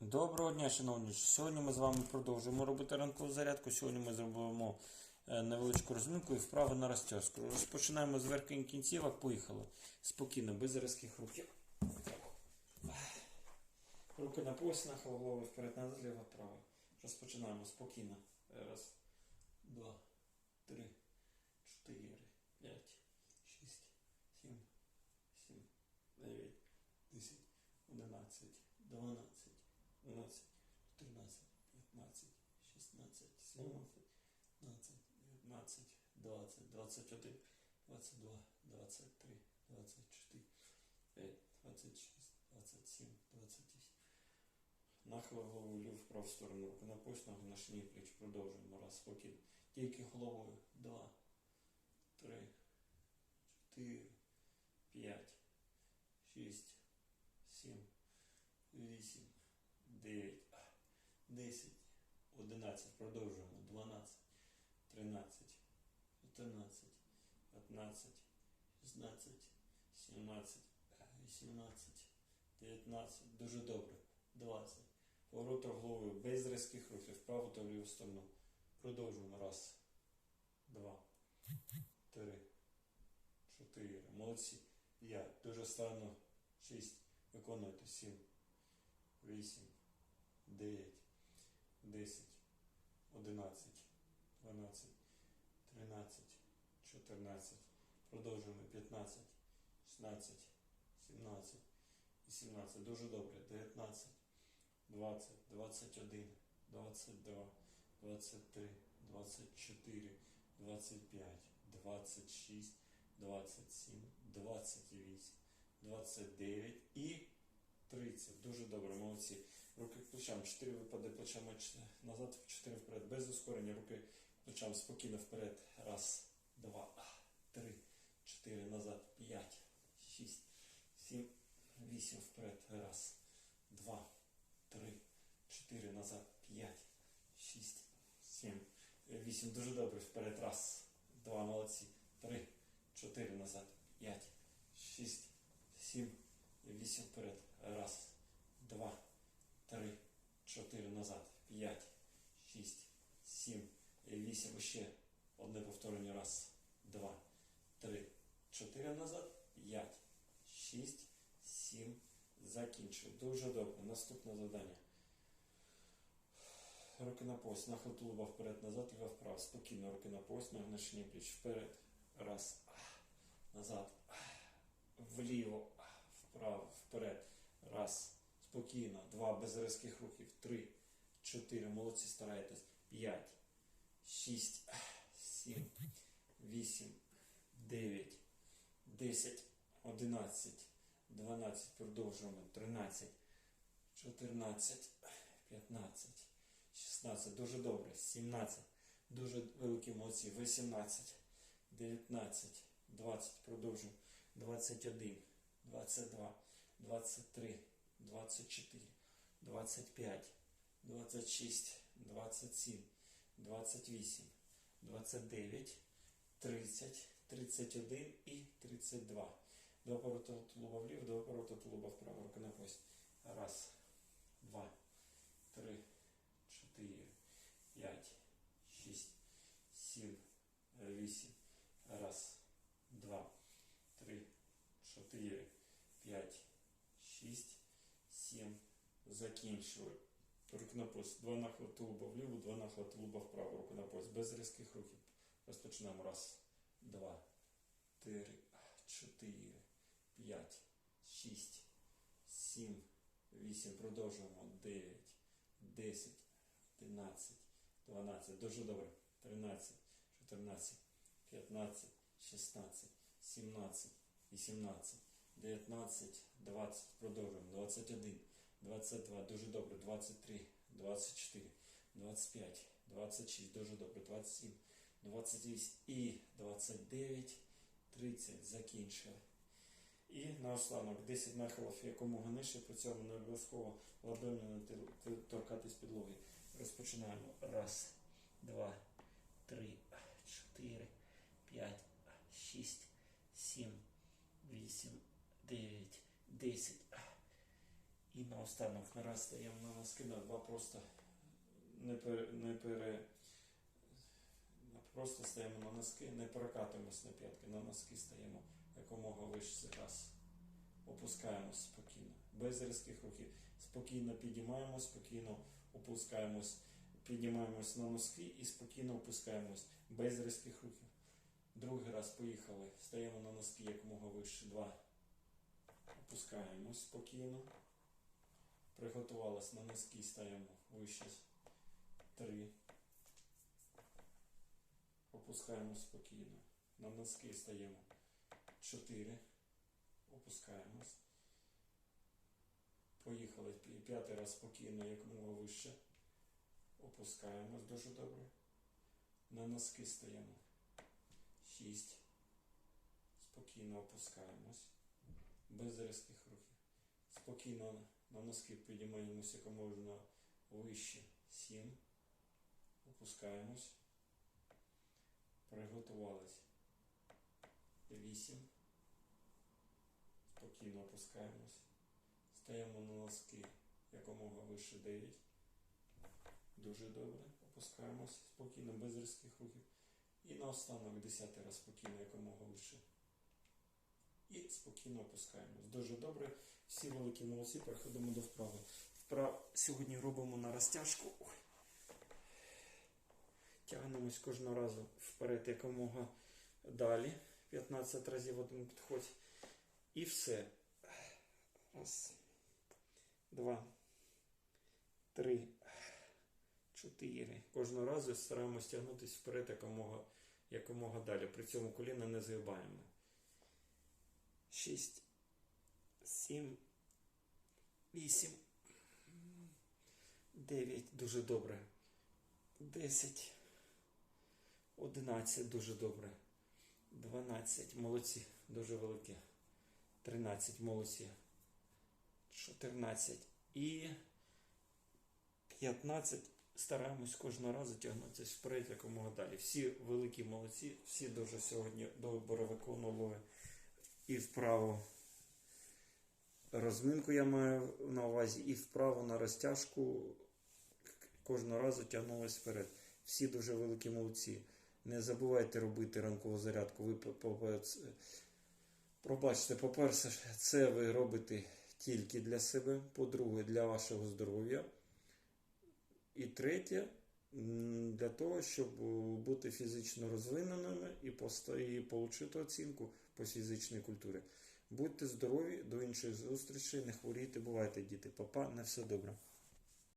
Доброго дня, шановні. Сьогодні ми з вами продовжуємо робити ранкову зарядку. Сьогодні ми зробимо е, невеличку розминку і вправи на розтяжку. Розпочинаємо з верхніх кінцівок. Поїхали. Спокійно, без різких рухів. Руки на пояс, нахил голови вперед, назад, ліво, право. Розпочинаємо спокійно. Раз, два, три, чотири, п'ять, шість, сім, сім, дев'ять, десять, одинадцять, дванадцять. 12, 14, 15, 16, 17, 15, 19, 20, 21, 22, 23, 24, 5, 26, 27, 28. Нахил голову вліво в праву сторону, руки на пояс, ноги на шиї пліч. Продовжуємо. Раз, спокійно. Тільки головою. Два, три, чотири, п'ять, шість, сім, вісім. 9, 10, 11, продовжуємо, 12, 13, 14, 15, 16, 17, 18, 19, дуже добре, 20. Поворот головою без різких рухів, вправо та в ліву сторону. Продовжуємо. Раз, два, три, чотири. Молодці. П'ять. Дуже старано. Шість. Виконуйте. Сім. Вісім. 9, 10, 11, 12, 13, 14, продовжуємо. 15, 16, 17, 18, дуже добре, 19, 20, 21, 22, 23, 24, 25, 26, 27, 28, 29 і 30. Дуже добре, молодці. Плечам, 4 випади плечами назад, 4 вперед. Без ускорення. Руки плечам спокійно вперед. Раз, два, три, чотири назад. П'ять, шість, сім, вісім вперед. Раз, два, три, чотири назад. П'ять, шість, сім, вісім. Дуже добре. Вперед. Раз, два, молодці. Три, чотири назад. П'ять, шість, сім, вісім вперед. Раз, два, 4 назад, 5, 6, 7, 8. Ще одне повторення. Раз, два, три, чотири назад, 5, 6, 7. Закінчую. Дуже добре. Наступне завдання. Руки на пояс. Нахил тулуба вперед, назад, ліва вправо. Спокійно руки на пояс, нагнешення пліч. Вперед. Раз. Назад. Вліво. Вправо. Вперед. Раз. Спокійно. Два. Без різких рухів. Три. Чотири. Молодці старайтесь. П'ять. Шість. Сім. Вісім. Дев'ять. Десять. Одинадцять. Дванадцять. Продовжуємо. Тринадцять. Чотирнадцять. П'ятнадцять. 16. Дуже добре. 17. Дуже великі молодці. 18. 19. 20. Продовжуємо. 21. 22. 23. 24. 25. 26. 27. 28. 29. 30. 31 і 32. Два поворота тулуба вліво, два поворота тулуба вправо. Рука на пост. Раз. Два. Три. 4, 5, 6, 7, 8. Раз, два, три, чотири, п'ять, шість, сім. Закінчили. Руки на пояс. Два нахила тулуба вліво, два нахила тулуба вправо. Руки на пояс. Без різких рухів. Розпочинаємо. Раз, два, три, чотири, п'ять, шість, сім, вісім. Продовжуємо. Дев'ять, десять. 11, 12, дуже добре. 13, 14, 15, 16, 17, 18, 19, 20, продовжуємо. 21, 22, дуже добре. 23, 24, 25, 26, дуже добре. 27, 28 і 29, 30, закінчили. І наостанок 10 нахилів якомога нижче, при цьому не обов'язково ладонью не торкатись підлоги. Розпочинаємо. Раз, два, три, чотири, п'ять, шість, десять. На раз стаємо на носки, на два просто не пере, не пере просто стаємо на носки, не перекатуємось на п'ятки, на носки стаємо якомога вище раз. Опускаємось спокійно, без різких рухів. Спокійно підіймаємось, спокійно опускаємось, підіймаємось на носки і спокійно опускаємось, без різких рухів. Другий раз поїхали. Стаємо на носки якомога вище. Два. Опускаємось спокійно. Приготувалась на носки, стаємо вище. Три. Опускаємось спокійно. На носки стаємо. Чотири. Опускаємось. Поїхали. П'ятий раз спокійно, якомога вище. Опускаємось дуже добре. На носки стаємо. Шість. Спокійно опускаємось. Без різких рухів. Спокійно на носки підіймаємося як можна вище. Сім. Опускаємось. Приготувались. Вісім. Спокійно опускаємось. Стаємо на носки якомога вище 9. Дуже добре. Опускаємось спокійно, без різких рухів. І наостанок 10 раз спокійно, якомога вище. І спокійно опускаємось. Дуже добре. Всі великі молодці, переходимо до вправи. Вправ сьогодні робимо на розтяжку. Тягнемось кожного разу вперед якомога далі. 15 разів один підход. І все. Раз, два, три, чотири. Кожного разу стараємось тягнутися вперед якомога, якомога далі. При цьому коліна не згибаємо. Шість, сім, вісім, дев'ять. Дуже добре. Десять. Одинадцять. Дуже добре. Дванадцять. Молодці. Дуже великі. 13 молодці. 14 і 15. Стараємось кожного разу тягнутися вперед якомога далі. Всі великі молодці, всі дуже сьогодні добре виконували і вправо розминку я маю на увазі, і вправо на розтяжку кожного разу тягнулись вперед. Всі дуже великі молодці. Не забувайте робити ранкову зарядку. Ви Пробачте, по-перше, це ви робите тільки для себе, по-друге, для вашого здоров'я. І третє, для того, щоб е, бути фізично розвиненими і, отримати оцінку по фізичній культурі. Будьте здорові, до інших зустрічей, не хворійте, бувайте, діти. Папа, на все добре.